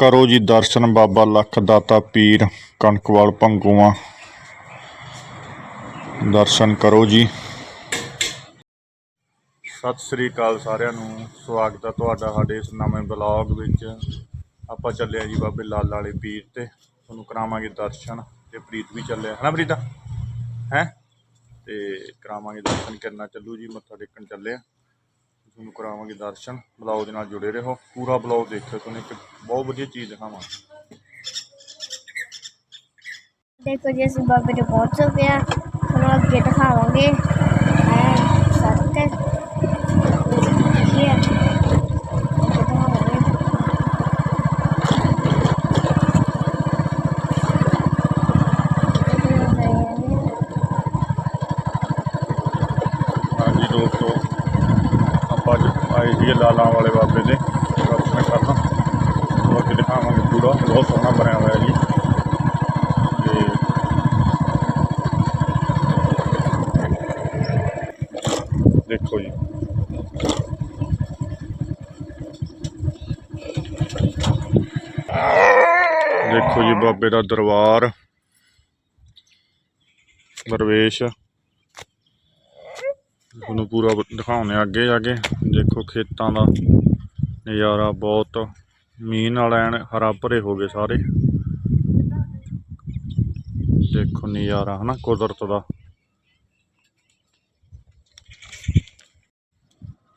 ਕਰੋ ਜੀ ਦਰਸ਼ਨ ਬਾਬਾ ਲੱਖ ਦਾਤਾ ਪੀਰ ਕਣਕਵਾਲ ਭੰਗੂਆਂ ਦਰਸ਼ਨ ਕਰੋ ਜੀ। ਸਤਿ ਸ੍ਰੀ ਅਕਾਲ ਸਾਰਿਆਂ ਨੂੰ। ਸਵਾਗਤ ਹੈ ਤੁਹਾਡਾ ਸਾਡੇ ਇਸ ਨਵੇਂ ਬਲੌਗ ਵਿੱਚ। ਆਪਾਂ ਚੱਲੇ ਆ ਜੀ ਬਾਬੇ ਲਾਲ ਵਾਲੇ ਪੀਰ ਤੇ। ਤੁਹਾਨੂੰ ਕਰਾਵਾਂਗੇ ਦਰਸ਼ਨ ਤੇ ਪ੍ਰੀਤ ਵੀ ਚੱਲਿਆ ਹੈ ਨਾ ਪ੍ਰੀਤਾ? ਹੈ? ਤੇ ਕਰਾਵਾਂਗੇ ਦਰਸ਼ਨ, ਕਰਨਾ ਚੱਲੂ ਜੀ, ਮੱਥਾ ਟੇਕਣ ਚੱਲੇ ਆ। ਤੁਹਾਨੂੰ ਕਰਾਵਾਂਗੇ ਦਰਸ਼ਨ। ਬਲੌਗ ਦੇ ਨਾਲ ਜੁੜੇ ਰਹੋ। ਪੂਰਾ ਬਲੌਗ ਦੇਖਿਓ। ਤੁਹਾਨੂੰ ਇੱਕ ਬਹੁਤ ਵਧੀਆ ਚੀਜ਼ ਦਿਖਾਵਾਂਗੇ। ਦੇਖੋ ਜੀ, ਅਸੀਂ ਬਾਬੇ ਦੇ ਪਹੁੰਚ ਗਏ ਆ ਤੁਹਾਨੂੰ ਅੱਗੇ ਦਿਖਾਵਾਂਗੇ ਐ ਸੜਕ ਹੈ ਇਹ ਹੈ। ਅੱਗੇ ਦਿਖਾਵਾਂਗੇ। ਹਾਂਜੀ ਦੋਸਤੋ ਆਪਾਂ ਅੱਜ ਆਏ ਸੀਗੇ ਲਾਲਾਂ ਵਾਲੇ ਬਾਬੇ ਦੇ। ਦਰਸ਼ਨ ਕਰਨ। ਉਹ ਅੱਗੇ ਦਿਖਾਵਾਂਗੇ ਪੂਰਾ। ਬਹੁਤ ਸੋਹਣਾ ਬਣਿਆ ਹੋਇਆ ਜੀ। ਤੇ ਦੇਖੋ ਜੀ। ਦੇਖੋ ਜੀ ਬਾਬੇ ਦਾ ਦਰਬਾਰ। ਦਰਵੇਸ਼ ਤੁਹਾਨੂੰ ਪੂਰਾ ਦਿਖਾਉਂਦੇ ਹਾਂ ਅੱਗੇ ਜਾ ਕੇ। ਦੇਖੋ ਖੇਤਾਂ ਦਾ ਨਜ਼ਾਰਾ ਬਹੁਤ, ਮੀਂਹ ਨਾਲ ਐਨ ਹਰਾ ਭਰੇ ਹੋ ਗਏ ਸਾਰੇ। ਦੇਖੋ ਨਜ਼ਾਰਾ, ਹਨਾ, ਕੁਦਰਤ ਦਾ।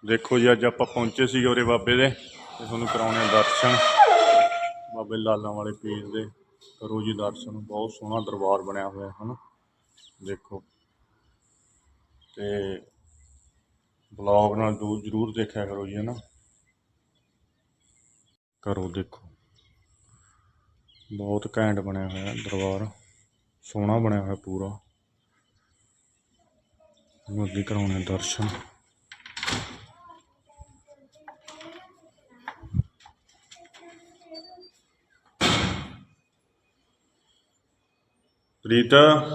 ਦੇਖੋ ਜੀ, ਅੱਜ ਆਪਾਂ ਪਹੁੰਚੇ ਸੀ ਉਰੇ ਬਾਬੇ ਦੇ, ਤੇ ਤੁਹਾਨੂੰ ਕਰਾਉਣੇ ਦਰਸ਼ਨ। ਬਾਬੇ ਲਾਲਾਂ ਵਾਲੇ ਪੀਰ ਦੇ, ਕਰੋ ਜੀ ਦਰਸ਼ਨ, ਬਹੁਤ ਸੋਹਣਾ ਦਰਬਾਰ ਬਣਿਆ ਹੋਇਆ, ਹਨਾ। ਦੇਖੋ। ਤੇ ਬਲੌਗ ਨਾਲ ਜ਼ਰੂਰ ਦੇਖਿਆ ਕਰੋ ਜੀ, ਹਨਾ? ਕਰੋ ਦੇਖੋ। ਬਹੁਤ ਘੈਂਟ ਬਣਿਆ ਹੋਇਆ ਦਰਬਾਰ। ਸੋਹਣਾ ਬਣਿਆ ਹੋਇਆ ਪੂਰਾ। ਤੁਹਾਨੂੰ ਅੱਗੇ ਕਰਾਉਣੇ ਦਰਸ਼ਨ। ਪ੍ਰੀਤਾ?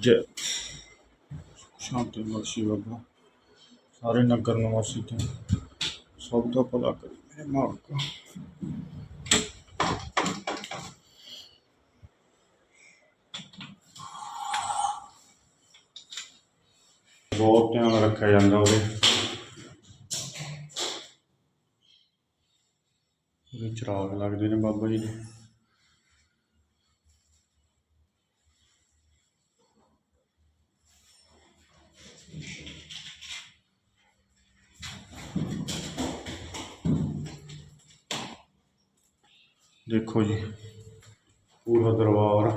ਜੈ। ਸ਼ਾਂਤੀ ਮਰਸ਼ੀ ਬਾਬਾ ਸਾਰੇ ਨਗਰ ਨਿਵਾਸੀ ਤੇ ਸਭ ਦਾ ਭਲਾ ਕਰੇ। ਮੇਰੇ ਮਾਲਕ ਬਹੁਤ ਧਿਆਨ ਰੱਖਿਆ ਜਾਂਦਾ ਉਹਦੇ। ਉਹਦੇ ਚਿਰਾਗ ਲੱਗਦੇ ਨੇ ਬਾਬਾ ਜੀ ਦੇ। ਦੇਖੋ ਜੀ, ਪੂਰਾ ਦਰਬਾਰ।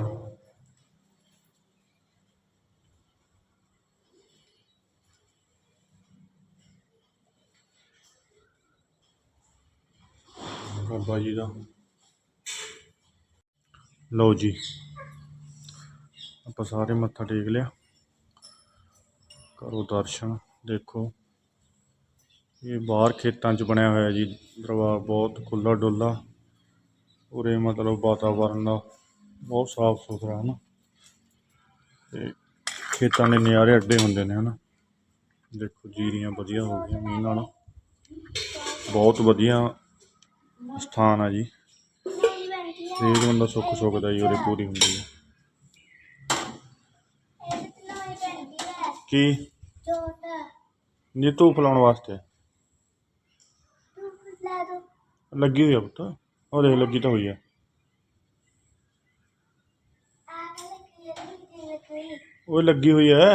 ਬਾਬਾ ਜੀ ਦਾ। ਲਓ ਜੀ, ਆਪਾਂ ਸਾਰੇ ਮੱਥਾ ਟੇਕ ਲਿਆ। ਕਰੋ ਦਰਸ਼ਨ, ਦੇਖੋ। ਇਹ ਬਾਹਰ ਖੇਤਾਂ 'ਚ ਬਣਿਆ ਹੋਇਆ ਜੀ, ਦਰਬਾਰ ਬਹੁਤ ਖੁੱਲਾ ਡੁੱਲਾ ਉਰੇ ਮਤਲਬ ਵਾਤਾਵਰਨ ਦਾ ਬਹੁਤ ਸਾਫ਼ ਸੁਥਰਾ ਹੈ ਨਾ ਤੇ ਖੇਤਾਂ ਦੇ ਨਜ਼ਾਰੇ ਅੱਡੇ ਹੁੰਦੇ ਨੇ ਹਨਾ। ਦੇਖੋ ਜੀਰੀਆਂ ਵਧੀਆ ਹੋ ਗਈਆਂ ਮੀਂਹ ਨਾਲ। ਬਹੁਤ ਵਧੀਆ ਸਥਾਨ ਆ ਜੀ। ਹਰੇਕ ਬੰਦਾ ਸੁੱਖ ਸੁੱਖਦਾ ਜੀ ਉਰੇ ਪੂਰੀ ਹੁੰਦੀ ਹੈ। ਕੀ? ਨੀ ਧੂਪ ਲਾਉਣ ਵਾਸਤੇ? ਲੱਗੀ ਹੋਈ ਆ ਪੁੱਤ? ਉਹ ਦੇਖ ਲੱਗੀ ਤਾਂ ਹੋਈ ਆ। ਉਹ ਲੱਗੀ ਹੋਈ ਐ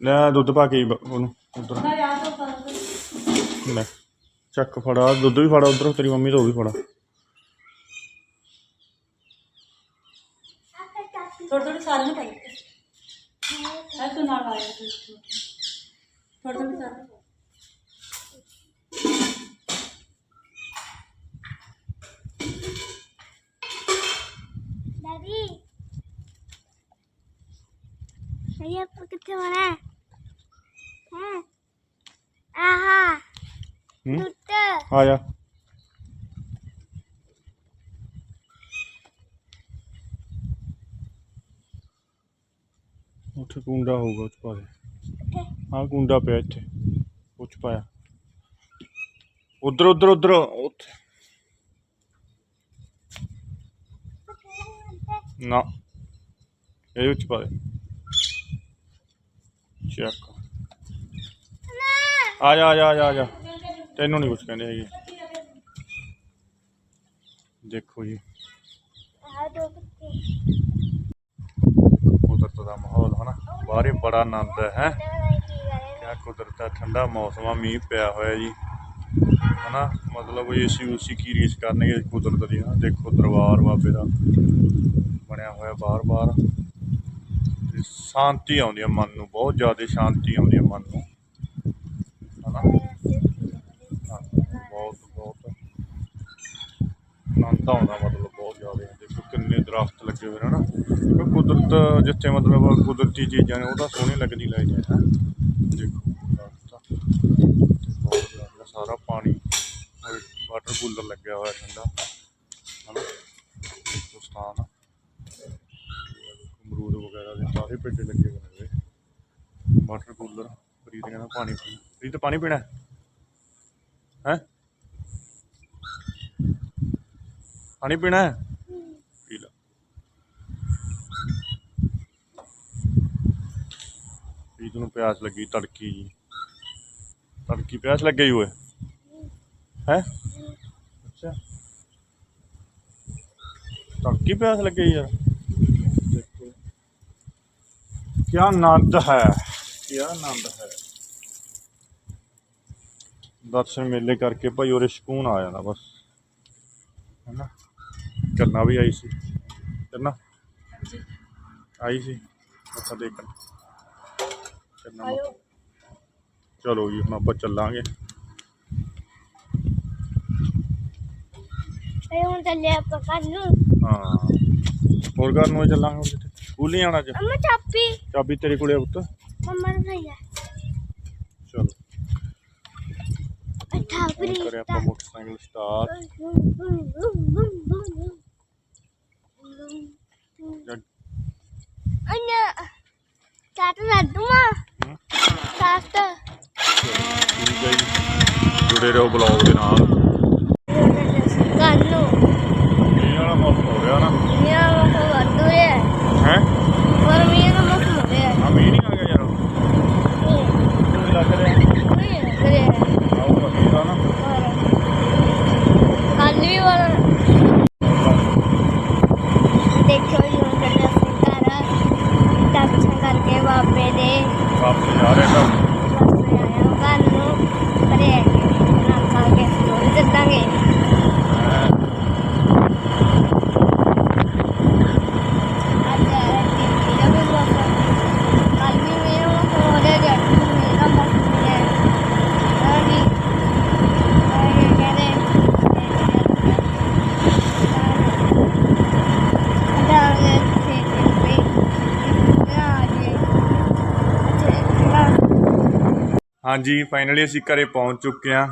ਲੈ ਦੁੱਧ ਪਾ ਕੇ ਉਹਨੂੰ ਉਧਰ। ਲੈ, ਚੱਕ ਫੜਾ, ਦੁੱਧ ਵੀ ਫੜਾ ਉਧਰ, ਤੇਰੀ ਮੰਮੀ ਤੋਂ ਵੀ ਫੜਾ। ਥੋੜੀ ਥੋੜੀ ਸਾਰਿਆਂ ਨੂੰ ਪਾਈ ਹੈ ਤੂੰ ਨਾਲ ਆਇਆ ਥੋੜੀ ਥੋੜੀ ਸਾਰਿਆਂ Hmm? Ah, ਉੱਥੇ ਕੁੰਡਾ ਹੋਊਗਾ ਉੱਚ ਪਾ ਹਾਂ ਕੁੰਡਾ ਪਿਆ ਇੱਥੇ ਉੱਚ ਪਾਇਆ। ਉਧਰ ਉਧਰ ਉਧਰ ਉੱਥੇ। ਨਾ। ਇਹ ਉੱਚ ਪਾ ਚੱਕ ਆ ਜਾ ਆ ਜਾ ਆ ਜਾ ਤੈਨੂੰ ਨਹੀਂ ਕੁਝ ਕਹਿੰਦੇ ਹੈਗੇ। ਦੇਖੋ ਜੀ। ਕੁਦਰਤ ਦਾ ਮਾਹੌਲ, ਹਨਾ? ਬਾਹਰੇ ਬੜਾ ਆਨੰਦ ਹੈ, ਹੈਂ? ਕਿਆ ਕੁਦਰਤ ਦਾ ਠੰਡਾ ਮੌਸਮ ਆ, ਮੀਂਹ ਪਿਆ ਹੋਇਆ ਜੀ। ਹਨਾ? ਮਤਲਬ ਏਸੀ ਉਸੀ ਕੀ ਰੀਸ ਕਰਨਗੇ ਕੁਦਰਤ ਦੀ, ਹਨਾ? ਦੇਖੋ ਦਰਬਾਰ ਬਾਬੇ ਦਾ ਬਣਿਆ ਹੋਇਆ ਬਾਹਰ ਬਾਹਰ ਸ਼ਾਂਤੀ ਆਉਂਦੀ ਆ ਮਨ ਨੂੰ ਬਹੁਤ ਜ਼ਿਆਦਾ ਸ਼ਾਂਤੀ ਆਉਂਦੀ ਹੈ ਮਨ ਨੂੰ। ਹਨਾ? ਹਾਂ, ਬਹੁਤ ਬਹੁਤ। ਆਨੰਦ ਆਉਂਦਾ ਮਤਲਬ ਬਹੁਤ ਜ਼ਿਆਦਾ। ਦੇਖੋ ਕਿੰਨੇ ਦਰਖਤ ਲੱਗੇ ਹੋਏ ਨੇ ਨਾ ਕਿਉਂਕਿ ਕੁਦਰਤ ਜਿੱਥੇ ਮਤਲਬ ਕੁਦਰਤੀ ਚੀਜ਼ਾਂ ਨੇ ਉਹ ਤਾਂ ਸੋਹਣੀ ਲੱਗਦੀ ਲੱਗਦੀ ਹੈ ਦੇਖੋ ਦਰਖਤ ਬਹੁਤ ਜ਼ਿਆਦਾ ਸਾਰਾ ਪਾਣੀ ਵਾਟਰ ਕੂਲਰ ਲੱਗਿਆ ਹੋਇਆ ਠੰਡਾ ਹਨਾ ਦੇਖੋ ਸਥਾਨ ਆ। ਅਮਰੂਦ ਵਗੈਰਾ ਪੇਡੇ ਲੱਗੇ ਹੋਏ ਨੇ ਵਾਟਰ ਕੂਲਰ ਪ੍ਰੀਤ ਕਹਿੰਦਾ ਪਾਣੀ ਪੀਣਾ ਪ੍ਰੀਤ ਪਾਣੀ ਪੀਣਾ? ਹੈ? ਪਾਣੀ ਪੀਣਾ? ਹੈ ਪੀ ਲੈ। ਪ੍ਰੀਤ ਨੂੰ ਪਿਆਸ ਲੱਗੀ ਤੜਕੀ ਜੀ। ਤੜਕੀ ਪਿਆਸ ਲੱਗੀ ਹੋਏ ਹੈ? ਅੱਛਾ। ਤੜਕੀ ਪਿਆਸ ਲੱਗੀ ਯਾਰ ਦੇਖੋ ਕੀ ਆਨੰਦ ਹੈ ਕੀ ਆਨੰਦ ਹੈ ਦਰਸ਼ਨ ਮੇਲੇ ਕਰਕੇ ਭਾਈ ਉਰੇ ਸਕੂਨ ਆ ਜਾਂਦਾ ਬਸ ਹੈਨਾ ਕਰਨਾ ਵੀ ਆਈ ਸੀ ਕਰਨਾ ਆਈ ਸੀ ਮੱਥਾ ਦੇਖਣ ਕਰਨਾ ਮੱਥਾ ਚਲੋ ਜੀ ਹੁਣ ਆਪਾਂ ਚੱਲਾਂਗੇ ਇਹ ਹੁਣ ਚੱਲੇ ਆਪਾਂ ਸਕੂਲ ਨਹੀਂ ਆਉਣਾ ਅੱਜ? ਅੰਮਾ ਚਾਪੀ ਚਾਬੀ ਤੇਰੇ ਕੋਲੇ ਆ ਪੁੱਤ। ਮੰਮਾ ਨੂੰ ਭਈਆ ਚਲੋ। ਅੱਠਾ ਹੁਣ ਪ੍ਰੀਤ ਕਰੇ ਆਪਾਂ ਮੋਟਰਸਾਈਕਲ ਸਟਾਰਟ ਅੰਨਾ ਚਾਟ ਠੀਕ ਹੈ ਜੀ। ਜੁੜੇ ਰਹੋ ਬਲੌਗ ਦੇ ਨਾਲ। Ja, Jahre. ਹਾਂਜੀ ਫਾਈਨਲੀ ਅਸੀਂ ਘਰੇ ਪਹੁੰਚ ਚੁੱਕੇ ਹਾਂ।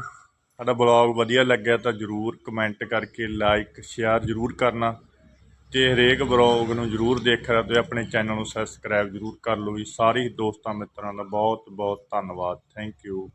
ਸਾਡਾ ਬਲੌਗ ਵਧੀਆ ਲੱਗਿਆ ਤਾਂ ਜਰੂਰ ਕਮੈਂਟ ਕਰਕੇ ਲਾਈਕ ਸ਼ੇਅਰ ਜਰੂਰ ਕਰਨਾ ਤੇ ਹਰੇਕ ਬਲੌਗ ਨੂੰ ਜਰੂਰ ਦੇਖਿਆ ਤੇ ਆਪਣੇ ਚੈਨਲ ਨੂੰ ਸਬਸਕ੍ਰਾਈਬ ਜਰੂਰ ਕਰ ਲਓ ਜੀ। ਸਾਰੇ ਦੋਸਤਾਂ ਮਿੱਤਰਾਂ ਦਾ ਬਹੁਤ ਬਹੁਤ ਧੰਨਵਾਦ। Thank you